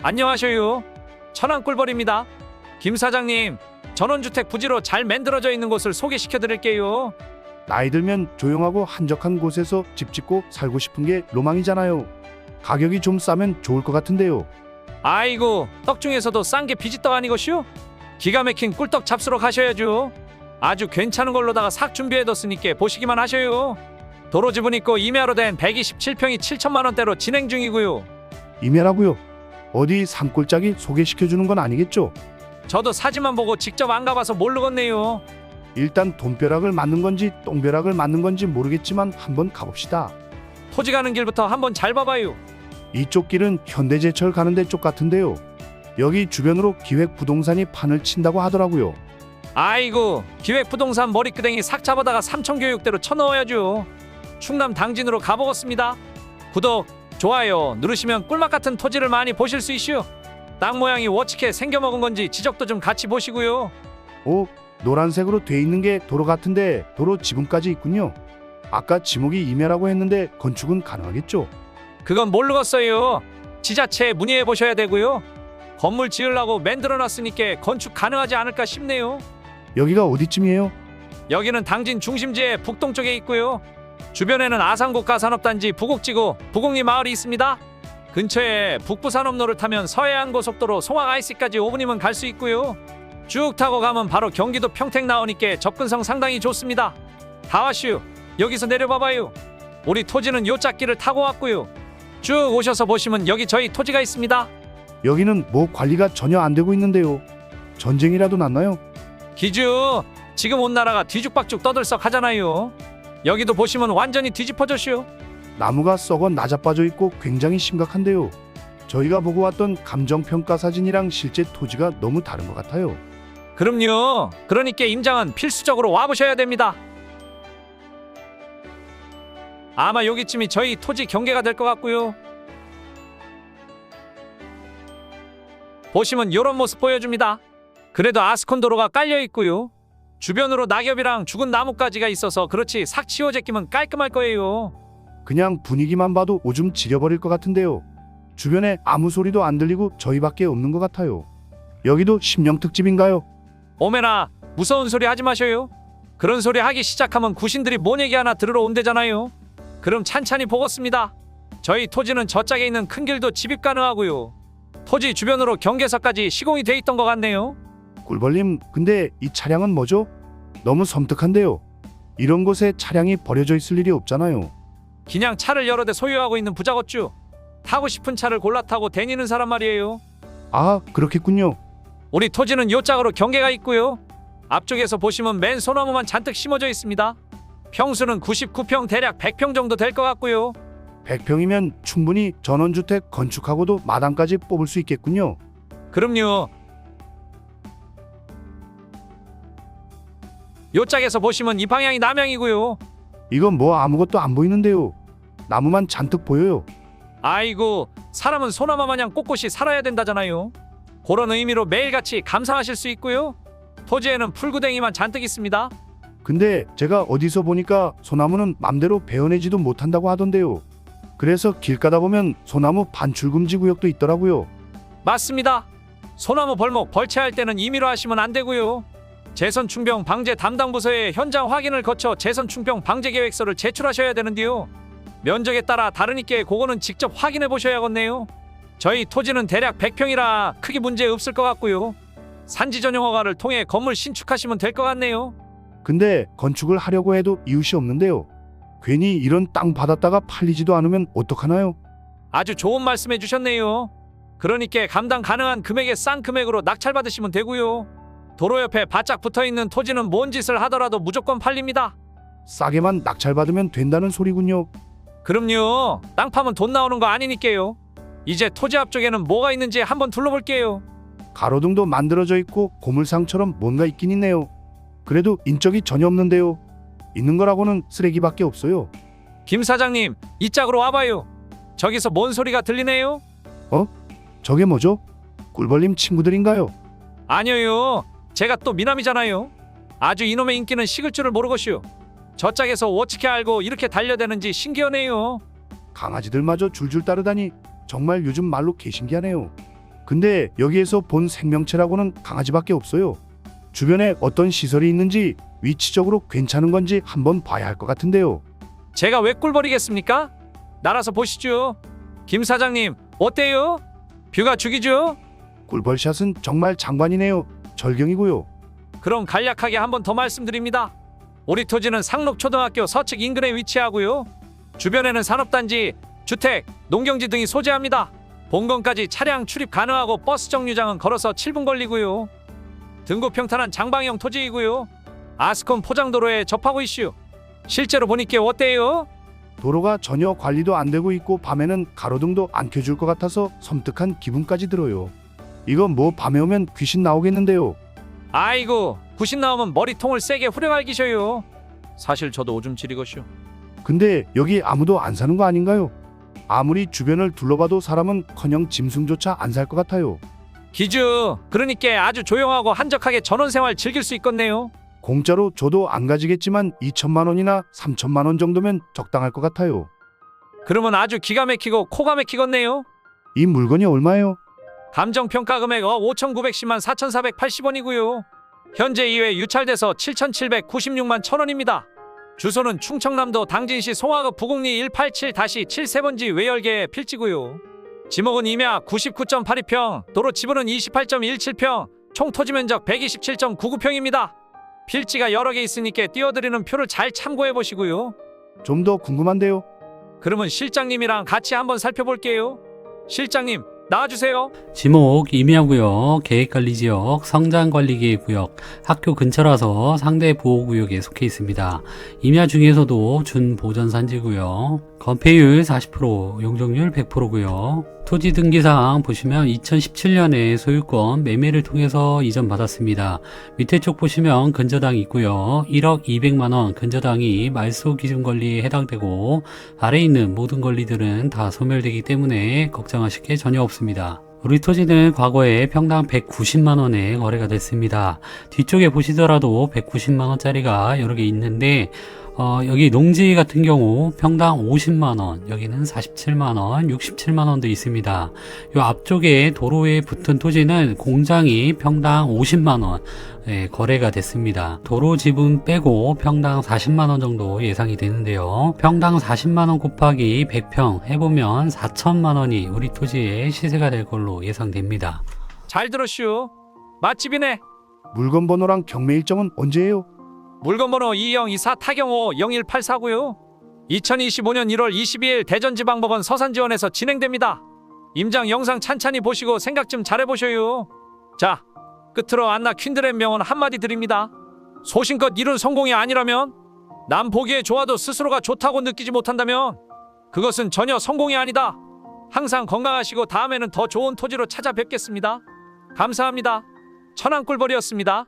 안녕하셔요. 천안 꿀벌입니다. 김 사장님, 전원주택 부지로 잘 만들어져 있는 곳을 소개시켜 드릴게요. 나이 들면 조용하고 한적한 곳에서 집 짓고 살고 싶은 게 로망이잖아요. 가격이 좀 싸면 좋을 것 같은데요. 아이고, 떡 중에서도 싼 게 비지떡 아니것이요? 기가 막힌 꿀떡 잡수러 가셔야죠. 아주 괜찮은 걸로다가 싹 준비해뒀으니까 보시기만 하셔요. 도로 지분 있고 임야로 된 127평이 7천만 원대로 진행 중이고요. 임야라고요. 어디 산골짜기 소개시켜 주는 건 아니겠죠? 저도 사진만 보고 직접 안 가봐서 모르겠네요. 일단 돈벼락을 맞는 건지 똥벼락을 맞는 건지 모르겠지만 한번 가봅시다. 토지 가는 길부터 한번 잘 봐봐요. 이쪽 길은 현대제철 가는 데 쪽 같은데요. 여기 주변으로 기획 부동산이 판을 친다고 하더라고요. 아이고 기획 부동산 머리끄댕이 삭 잡아다가 삼천교육대로 쳐넣어야죠 충남 당진으로 가보겠습니다 구독 좋아요 누르시면 꿀맛 같은 토지를 많이 보실 수 있슈 땅 모양이 워치게 생겨 먹은 건지 지적도 좀 같이 보시고요 오, 노란색으로 돼 있는 게 도로 같은데 도로 지붕까지 있군요. 아까 지목이 임야라고 했는데 건축은 가능하겠죠? 그건 모르겠어요 지자체에 문의해 보셔야 되고요 건물 지으려고 만들어 놨으니까 건축 가능하지 않을까 싶네요 여기가 어디쯤이에요? 여기는 당진 중심지의 북동쪽에 있고요. 주변에는 아산고가 산업단지 부곡지구 부곡리 마을이 있습니다. 근처에 북부산업로를 타면 서해안 고속도로 송악 IC까지 5분이면 갈 수 있고요. 쭉 타고 가면 바로 경기도 평택 나오니까 접근성 상당히 좋습니다. 다 왔슈. 여기서 내려봐봐요. 우리 토지는 요 짝길을 타고 왔고요. 쭉 오셔서 보시면 여기 저희 토지가 있습니다. 여기는 뭐 관리가 전혀 안 되고 있는데요. 전쟁이라도 났나요? 기주 지금 온 나라가 뒤죽박죽 떠들썩 하잖아요. 여기도 보시면 완전히 뒤집어졌슈. 나무가 썩어 나자빠져 있고 굉장히 심각한데요. 저희가 보고 왔던 감정평가 사진이랑 실제 토지가 너무 다른 것 같아요. 그럼요. 그러니까 임장은 필수적으로 와보셔야 됩니다. 아마 여기쯤이 저희 토지 경계가 될 것 같고요. 보시면 이런 모습 보여줍니다. 그래도 아스콘 도로가 깔려 있고요. 주변으로 낙엽이랑 죽은 나뭇가지가 있어서 그렇지 삭 치워 제끼면 깔끔할 거예요. 그냥 분위기만 봐도 오줌 지려버릴 것 같은데요. 주변에 아무 소리도 안 들리고 저희밖에 없는 것 같아요. 여기도 심령 특집인가요? 오메나 무서운 소리 하지 마셔요. 그런 소리 하기 시작하면 구신들이 뭔 얘기 하나 들으러 온대잖아요. 그럼 찬찬히 보겠습니다. 저희 토지는 저짝에 있는 큰 길도 집입 가능하고요. 토지 주변으로 경계서까지 시공이 돼 있던 것 같네요. 꿀벌님, 근데 이 차량은 뭐죠? 너무 섬뜩한데요. 이런 곳에 차량이 버려져 있을 일이 없잖아요. 그냥 차를 여러 대 소유하고 있는 부자것주. 타고 싶은 차를 골라 타고 다니는 사람 말이에요. 아, 그렇겠군요. 우리 토지는 요 짝으로 경계가 있고요. 앞쪽에서 보시면 맨 소나무만 잔뜩 심어져 있습니다. 평수는 99평 대략 100평 정도 될 것 같고요. 100평이면 충분히 전원주택 건축하고도 마당까지 뽑을 수 있겠군요. 그럼요. 요 짝에서 보시면 이 방향이 남향이고요. 이건 뭐 아무것도 안 보이는데요. 나무만 잔뜩 보여요. 아이고 사람은 소나무 마냥 꼿꼿이 살아야 된다잖아요. 그런 의미로 매일같이 감상하실 수 있고요. 토지에는 풀구덩이만 잔뜩 있습니다. 근데 제가 어디서 보니까 소나무는 맘대로 베어내지도 못한다고 하던데요. 그래서 길 가다 보면 소나무 반출금지 구역도 있더라고요. 맞습니다. 소나무 벌목 벌채할 때는 임의로 하시면 안 되고요. 재선 충병 방제 담당 부서에 현장 확인을 거쳐 재선 충병 방제 계획서를 제출하셔야 되는데요. 면적에 따라 다르니까 그거는 직접 확인해 보셔야겠네요. 저희 토지는 대략 100평이라 크게 문제 없을 것 같고요. 산지 전용 허가를 통해 건물 신축하시면 될 것 같네요. 근데 건축을 하려고 해도 이웃이 없는데요. 괜히 이런 땅 받았다가 팔리지도 않으면 어떡하나요? 아주 좋은 말씀해 주셨네요. 그러니까 감당 가능한 금액의 싼 금액으로 낙찰 받으시면 되고요. 도로 옆에 바짝 붙어 있는 토지는 뭔 짓을 하더라도 무조건 팔립니다. 싸게만 낙찰받으면 된다는 소리군요. 그럼요. 땅 파면 돈 나오는 거 아니니까요. 이제 토지 앞쪽에는 뭐가 있는지 한번 둘러볼게요. 가로등도 만들어져 있고 고물상처럼 뭔가 있긴 있네요. 그래도 인적이 전혀 없는데요. 있는 거라고는 쓰레기밖에 없어요. 김 사장님, 이 짝으로 와봐요. 저기서 뭔 소리가 들리네요? 저게 뭐죠? 꿀벌님 친구들인가요? 아니요. 제가 또 미남이잖아요. 아주 이놈의 인기는 식을 줄을 모르겠슈. 저 짝에서 어떻게 알고 이렇게 달려대는지 신기하네요. 강아지들마저 줄줄 따르다니 정말 요즘 말로 개신기하네요. 근데 여기에서 본 생명체라고는 강아지밖에 없어요. 주변에 어떤 시설이 있는지 위치적으로 괜찮은 건지 한번 봐야 할 것 같은데요. 제가 왜 꿀벌이겠습니까? 날아서 보시죠. 김 사장님 어때요? 뷰가 죽이죠? 꿀벌샷은 정말 장관이네요. 절경이고요. 그럼 간략하게 한 번 더 말씀드립니다. 우리 토지는 상록초등학교 서측 인근에 위치하고요. 주변에는 산업단지, 주택, 농경지 등이 소재합니다. 본건까지 차량 출입 가능하고 버스 정류장은 걸어서 7분 걸리고요. 등고 평탄한 장방형 토지이고요. 아스콘 포장도로에 접하고 있슈. 실제로 보니까 어때요? 도로가 전혀 관리도 안 되고 있고 밤에는 가로등도 안 켜줄 것 같아서 섬뜩한 기분까지 들어요. 이거 뭐 밤에 오면 귀신 나오겠는데요. 아이고 구신 나오면 머리통을 세게 후려갈기셔요. 사실 저도 오줌 지리것슈. 근데 여기 아무도 안 사는 거 아닌가요? 아무리 주변을 둘러봐도 사람은 커녕 짐승조차 안 살 것 같아요. 기주 그러니까 아주 조용하고 한적하게 전원생활 즐길 수 있겠네요. 공짜로 줘도 안 가지겠지만 2천만 원이나 3천만 원 정도면 적당할 것 같아요. 그러면 아주 기가 막히고 코가 막히겠네요. 이 물건이 얼마예요? 감정평가 금액 어 5,910만 4,480원이고요. 현재 2회 유찰돼서 7,796만 1,000원입니다. 주소는 충청남도 당진시 송화읍 부곡리 187-7세번지 외열계 필지고요. 지목은 임야 99.82평, 도로 지분은 28.17평, 총 토지 면적 127.99평입니다. 필지가 여러 개 있으니까 띄워드리는 표를 잘 참고해 보시고요. 좀 더 궁금한데요. 그러면 실장님이랑 같이 한번 살펴볼게요. 실장님, 나와주세요. 지목 임야구역, 계획관리지역, 성장관리계획구역, 학교 근처라서 상대 보호구역에 속해 있습니다. 임야 중에서도 준보전산지고요. 건폐율 40%, 용적률 100%고요. 토지 등기사항 보시면 2017년에 소유권 매매를 통해서 이전 받았습니다. 밑에 쪽 보시면 근저당이 있고요. 1억 200만원 근저당이 말소 기준 권리에 해당되고 아래에 있는 모든 권리들은 다 소멸되기 때문에 걱정하실 게 전혀 없습니다. 우리 토지는 과거에 평당 190만 원에 거래가 됐습니다. 뒤쪽에 보시더라도 190만 원짜리가 여러 개 있는데 어, 여기 농지 같은 경우 평당 50만 원, 여기는 47만 원, 67만 원도 있습니다. 요 앞쪽에 도로에 붙은 토지는 공장이 평당 50만 원 예, 거래가 됐습니다. 도로 지분 빼고 평당 40만 원 정도 예상이 되는데요. 평당 40만 원 곱하기 100평 해보면 4천만 원이 우리 토지의 시세가 될 걸로 예상됩니다. 잘 들었슈. 맛집이네. 물건 번호랑 경매 일정은 언제예요? 물건 번호 2024 타경호 0184고요. 2025년 1월 22일 대전지방법원 서산지원에서 진행됩니다. 임장 영상 찬찬히 보시고 생각 좀 잘해보셔요. 자, 끝으로 안나 퀸드렛 명언 한마디 드립니다. 소신껏 이룬 성공이 아니라면 남 보기에 좋아도 스스로가 좋다고 느끼지 못한다면 그것은 전혀 성공이 아니다. 항상 건강하시고 다음에는 더 좋은 토지로 찾아뵙겠습니다. 감사합니다. 천안꿀벌이었습니다.